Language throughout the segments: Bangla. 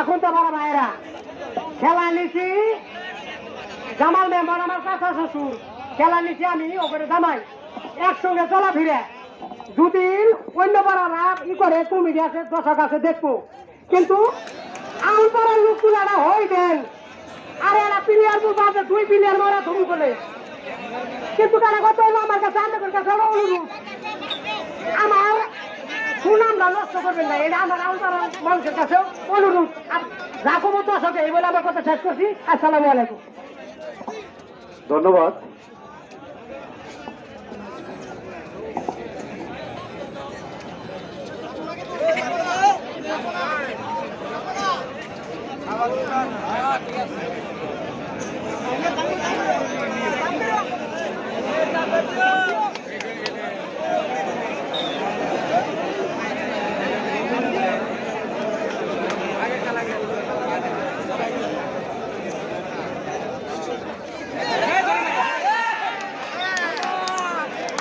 এখন তো বড় ভাইরা খেলা নিছি। জামাল মেম্বার আমার কাকা শ্বশুর, খেলা নিছি আমি ওখানে জামাই। একসঙ্গে চলা ফিরে যদি অন্য পাড়ারা ই করে, কমিটি আছে দশক আছে, দেখব। কিন্তু আমার পাড়ার হই দেন। আর এরা প্লেয়ার বলব আছে দুই প্লেয়ার মারা ধরুন বলে। কিন্তু তারা কত আমার কাছে আমার সুনামটা নষ্ট করবেন না। এটা আমার আমার মানুষের কাছে অনুরোধ। রাখো মতো আসবে এই বলে আমার কথা শেষ করছি। আসসালামু আলাইকুম। ধন্যবাদ।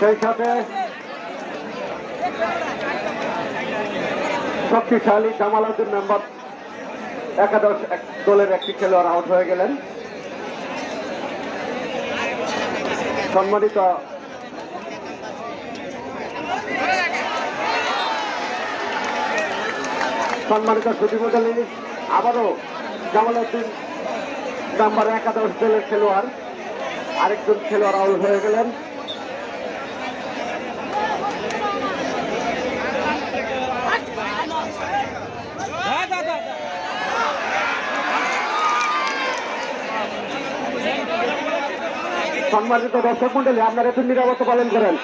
সেই শক্তিশালী জামালাউদ্দিন মেম্বার একাদশ এক দলের একটি খেলোয়াড় আউট হয়ে গেলেন। সম্মানিত সম্মানিত সুদীপদলী আবারও জামালউদ্দিন নাম্বার একাদশ দলের খেলোয়াড়, আরেকজন খেলোয়াড় আউট হয়ে গেলেন। সম্মানিত দর্শক মন্ডলী আপনারা একটু নিরাপত্তা পালন করেন।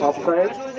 সব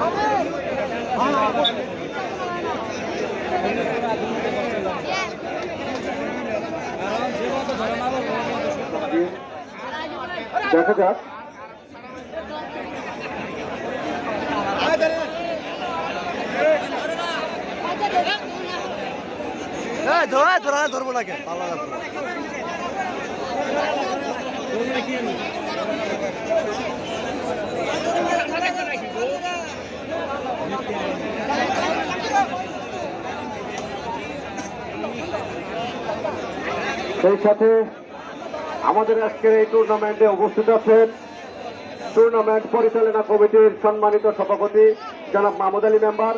অফসাইড দেখা যাক। ধরা ধরবো সেই সাথে আমাদের আজকের এই টুর্নামেন্টে উপস্থিত আছেন টুর্নামেন্ট পরিচালনা কমিটির সম্মানিত সভাপতি জনাব মাহমুদ আলী মেম্বার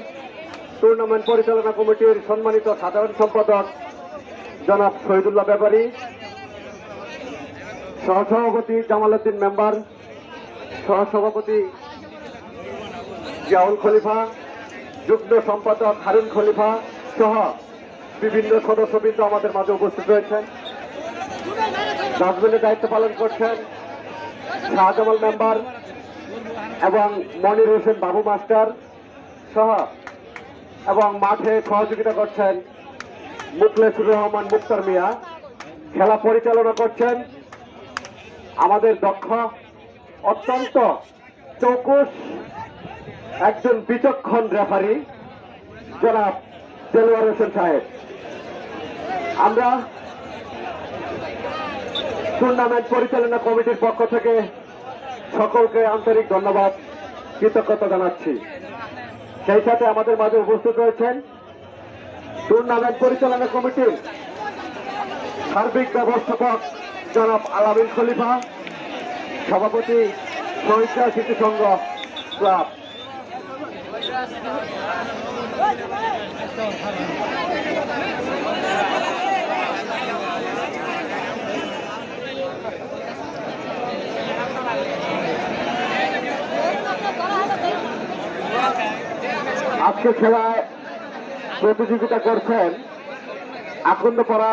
টুর্নামেন্ট পরিচালনা কমিটির সম্মানিত সাধারণ সম্পাদক জনাব শহীদুল্লাহ ব্যাপারী, সহসভাপতি জামাল উদ্দিন মেম্বার, সহসভাপতি জিয়াউল খলিফা, যুগ্ম সম্পাদক হারুন খলিফা সহ বিভিন্ন সদস্যবৃন্দ আমাদের মাঝে উপস্থিত রয়েছেন। ডাস্টবিনের দায়িত্ব পালন করছেন শাহজামাল মেম্বার এবং মনির হোসেন বাবু মাস্টার সহ এবং মাঠে সহযোগিতা করছেন মুখলেসুর রহমান মুক্তার মিয়া। খেলা পরিচালনা করছেন আমাদের দক্ষ, অত্যন্ত চৌকুশ একজন বিচক্ষণ রেফারি, জনাব দেলোয়ার হোসেন সাহেব। আমরা টুর্নামেন্ট পরিচালনা কমিটির পক্ষ থেকে সকলকে আন্তরিক ধন্যবাদ, কৃতজ্ঞতা জানাচ্ছি। সেই সাথে আমাদের মাঝে উপস্থিত রয়েছেন টুর্নামেন্ট পরিচালনা কমিটির সার্বিক ব্যবস্থাপক জনাব আলামিন খলিফা, সভাপতি শহীদা স্মৃতি সংঘ ক্লাব। আজকে খেলায় প্রতিযোগিতা করছেন আকন্দপাড়া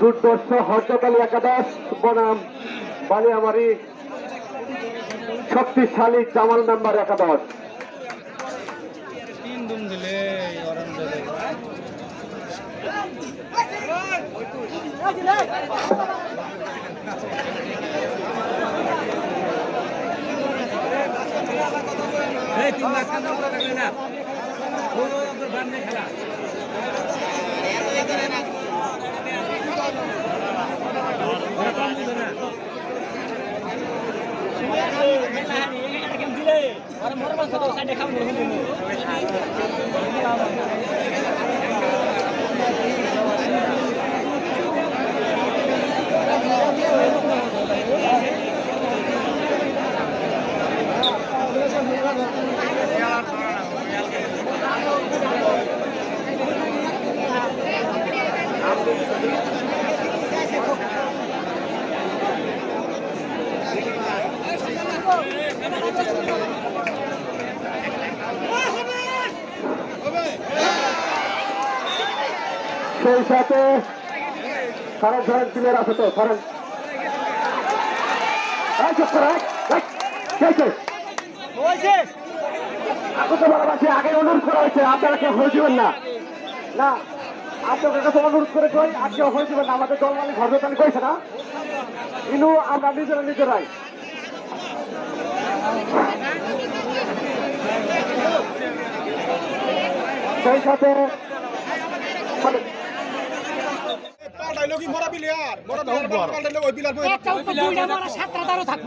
দুর্দর্শ হরজতালি একাদশ বনাম বালিয়ামারি শক্তিশালী জামাল মেম্বার একাদশ দুম দিলে এই তিন মাস কান্না করে থাকলে না কোনো আপনার বাদ নেই খেলা ওরা কম দিবে না সেই সাথে সারেন সারেন টিমের আছে তো সারেন এই চুপ করো, এই, এই, কে কে? আকন্দপাড়াবাসী আগে অনুরোধ করা হয়েছে আপনারা কেউ হয়ে না। না। আপনাদের কাছে অনুরোধ করে কই হয়ে দিবেন না আমাদের দল মালিক হরজতানি কইছে না। ইনু আমরা নিজেরা নিজেরাই। সেই সাথে মানে কি? মরা প্লেয়ার মরা প্লেয়ার পাল্টাইলো ওই প্লেয়ার একটা উপর দুইটা মারা সাতটা থাকব।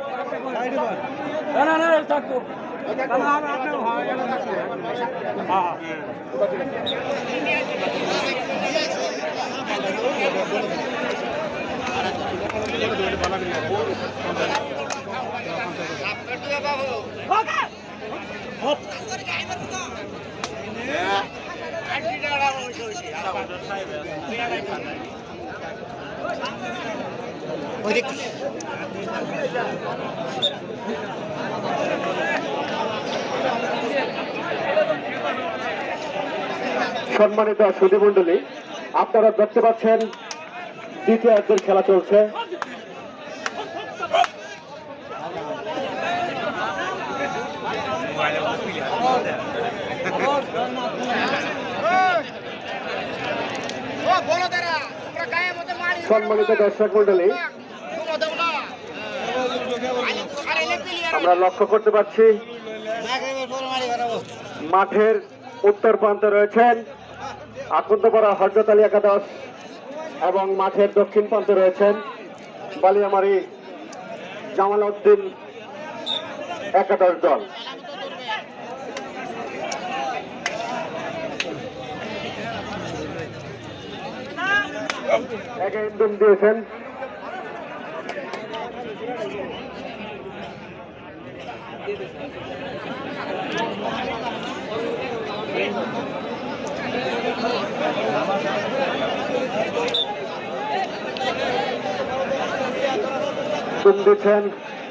না না না থাকব তাহলে হ্যাঁ সম্মানিত সুধীমণ্ডলী আপনারা দেখতে পাচ্ছেন দ্বিতীয় একজন খেলা চলছে। সম্মানিত দর্শক মন্ডলী তোমরা দাও না আরে লে প্লেয়ার আমরা লক্ষ্য করতে পারছি, মাঠের উত্তর প্রান্তে রয়েছেন আকন্দপাড়া হজরত আলী একাদশ এবং মাঠের দক্ষিণ প্রান্তে রয়েছেন বালিয়ামারি জামাল উদ্দিন একাদশ দল। দিয়েছেন। দিচ্ছেন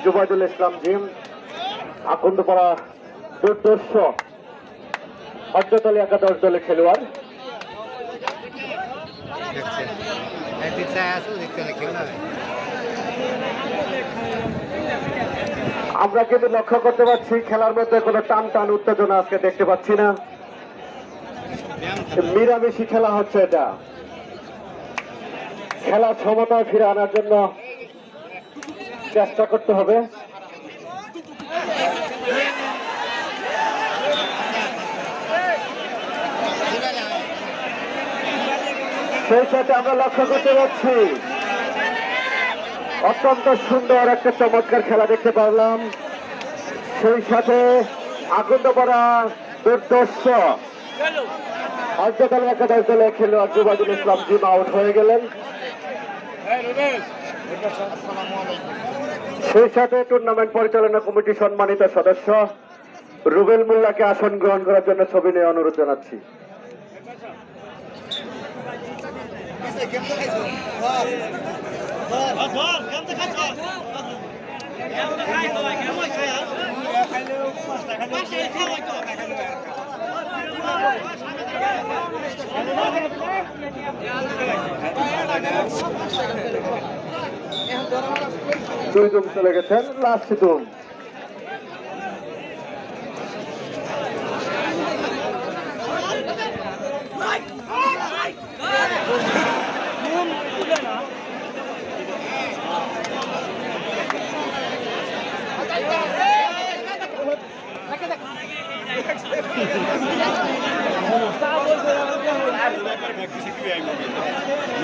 জুবাইদুল ইসলাম জিম আকন্দপাড়া দুর্দর্শ হজরতলি একাদশ দলের খেলোয়াড়। একদিন দেখতে না আমরা কিন্তু লক্ষ্য করতে পারছি খেলার মধ্যে কোনো টান টান উত্তেজনা আজকে দেখতে পাচ্ছি না। মিরামিশি খেলা হচ্ছে এটা। খেলার ক্ষমতায় ফিরে আনার জন্য চেষ্টা করতে হবে। সেই সাথে আমরা লক্ষ্য করতে পারছি অত্যন্ত সুন্দর একটা চমৎকার খেলা দেখতে পারলাম। সেই সাথে আগুন পড়া দুর্দর্শ হজরতাল একাদশ দলে খেলোয়াড় জুবাদুল ইসলাম জিম আউট হয়ে গেলেন। সেই সাথে টুর্নামেন্ট পরিচালনা কমিটি সম্মানিত সদস্য রুবেল মোল্লাকে আসন গ্রহণ করার জন্য ছবি নিয়ে অনুরোধ জানাচ্ছি। দুই দুম চলে গেছেন লাস্ট দুম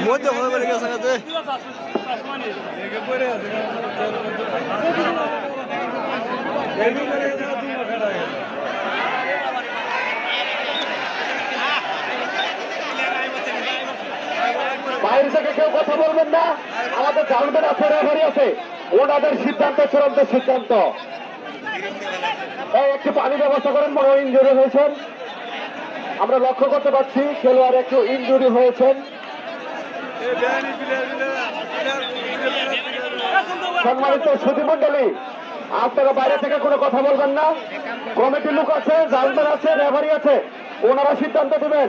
মধ্যে হয়ে পড়ে গেছে কাছে বাইরে থেকে কেউ কথা বলবেন না। আমাদের জানবেন আছে রেফারি আছে। ওনাদের সিদ্ধান্ত, চূড়ান্ত সিদ্ধান্ত। একটু পানি ব্যবস্থা করেন, বড় ইঞ্জুরি হয়েছেন। আমরা লক্ষ্য করতে পারছি, খেলোয়াড় একটু ইঞ্জুরি হয়েছেন। সম্মানিত সুধীমণ্ডলী আপনারা বাইরে থেকে কোনো কথা বলবেন না। কমিটির লোক আছে জালম্যান আছে, রেফারি আছে। ওনারা সিদ্ধান্ত দেবেন।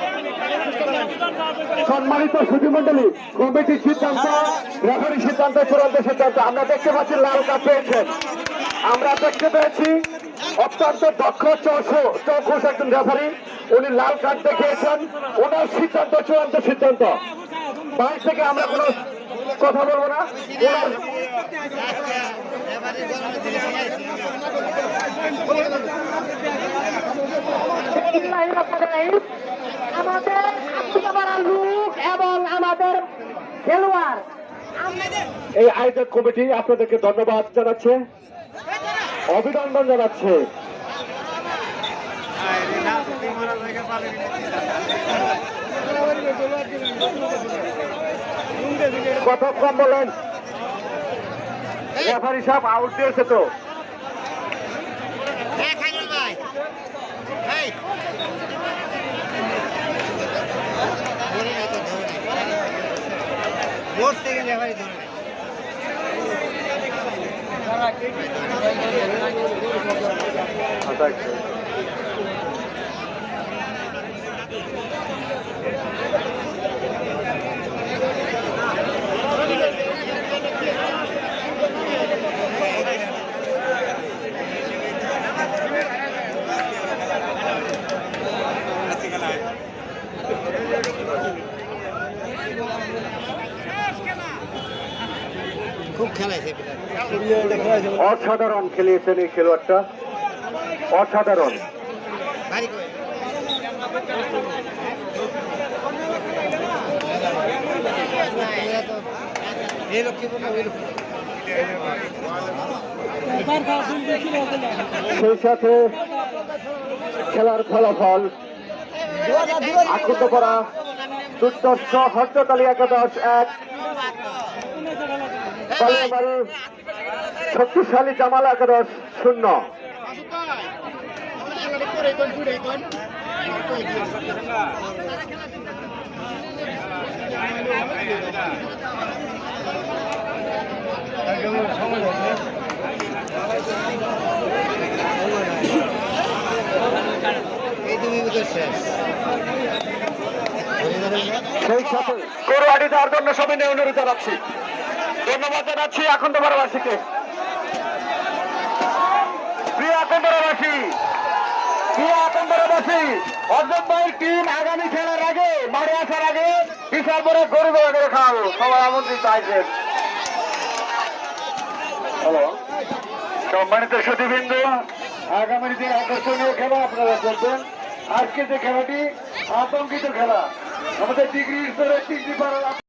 সম্মানিত সুধীমণ্ডলী, কমিটির সিদ্ধান্ত রেফারি সিদ্ধান্ত চূড়ান্ত সিদ্ধান্ত। আমরা দেখতে পাচ্ছি লাল কার্ড পেয়েছেন আমরা দেখতে পেয়েছি অত্যন্ত দক্ষ চৌখ- চৌখুশ একজন রেফারি। উনি লাল কার্ড দেখিয়েছেন। ওনার সিদ্ধান্ত চূড়ান্ত সিদ্ধান্ত। বাইরে থেকে আমরা কোনো কথা বলব না। আমাদের আত্মীয়পাড়ার লোক এবং আমাদের খেলোয়াড়। এই আয়োজক কমিটি আপনাদেরকে ধন্যবাদ জানাচ্ছে। অভিনন্দন জানাচ্ছে। কত কম বলেন। রেফারি সাহেব আউট দিয়েছে তো হ্যাঁ খাইল ভাই এই ধরে নাই তো ধরে নাই ভোট থেকে লেভারি ধরে নাই আচ্ছা অসাধারণ খেলিয়েছেন এই খেলোয়াড়টা। অসাধারণ। সেই সাথে খেলার ফলাফল আকুত করা দুর্দর্শ হর্ষতালি একাদশ এক। পালিয়ামারি শক্তিশালী জামাল একাদশ শূন্য। সেই সাথে। করোয়াটি দেওয়ার জন্য সবিনয় অনুরোধ জানাচ্ছি। ধন্যবাদ জানাচ্ছি আখন্দপুরবাসীকে প্রিয় আখন্দপুরবাসী প্রিয় আখন্দপুরবাসী অর্জুন ভাইয়ের টিম আগামী খেলার আগে, মাঠে আসার আগে বিশাল বড় গরু করে খাওয়াবো। সবাই আমন্ত্রিত হ্যালো। সম্মানিত সতীবৃন্দ, আগামী যে আকর্ষণীয় খেলা আপনারা করবেন আজকে যে খেলাটি আতঙ্কিত খেলা। আমাদের ডিগ্রি স্তরে তিনটি